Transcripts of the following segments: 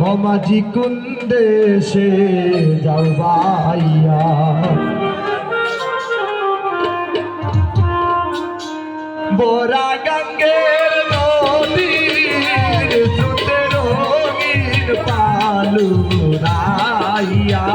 অমাজি কোন দেশে যাও ভাইয়া। বোরা গঙ্গের নদীর পালু রাইয়া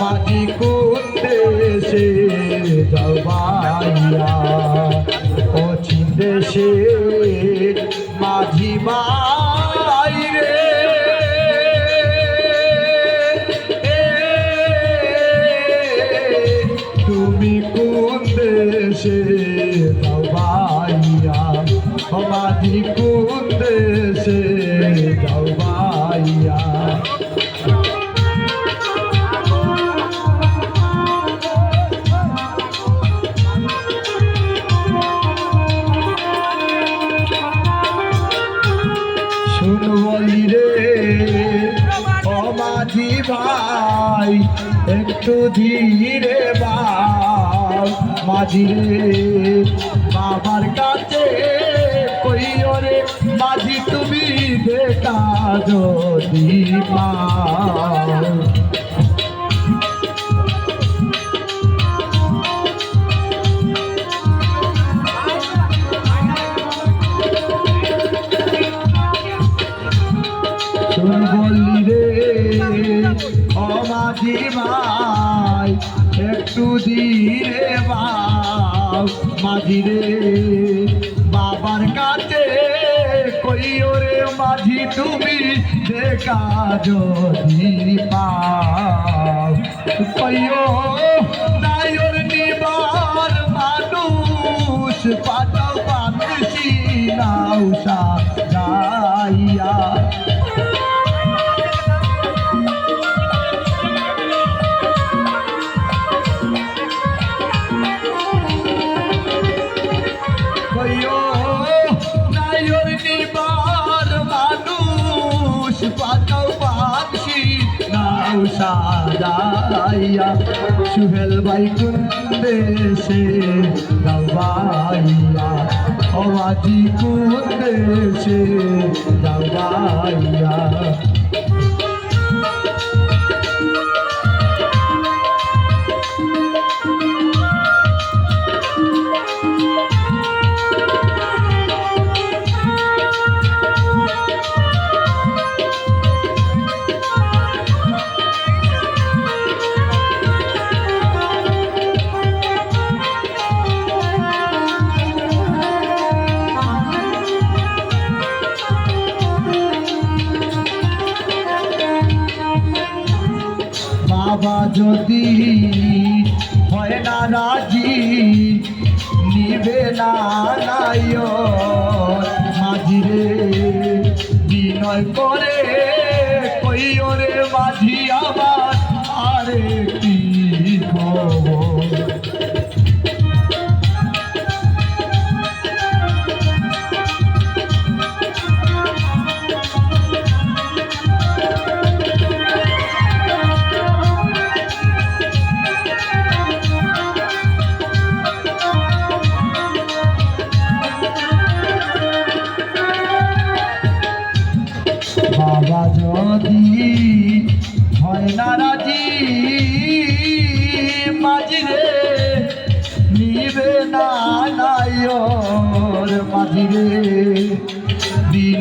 মাঝি কোন দেশে যাবাইয়া ও চিন দেশে মাঝি মাই রে। তুমি কোন দেশে একটু ধীরে মাঝিরে বাবার কাছে কইও রে মাঝি তুমি দেখা যদি পাও একটু ধীরে বাপ মাঝি রে বাবার কাছে কইও রে মাঝি, তুমি দেখা যদি পাও। কইও নাইর নিবার মানুষ, পাতাও পাতসি নাও সা যাইয়া সাজাইয়া সুহেল বাই কোন দেশে গাওয়াইয়া অবাজি কোন গাওয়াইয়া বাবা যদি হয় না রাজি, নিবে না মাঝিরে বিনয় করে কইও রে মাঝি আবার আরে কি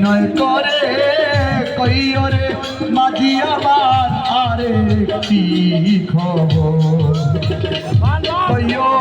বিনয় করে কইরে মাঝি আমার আরে কি খবর? কইও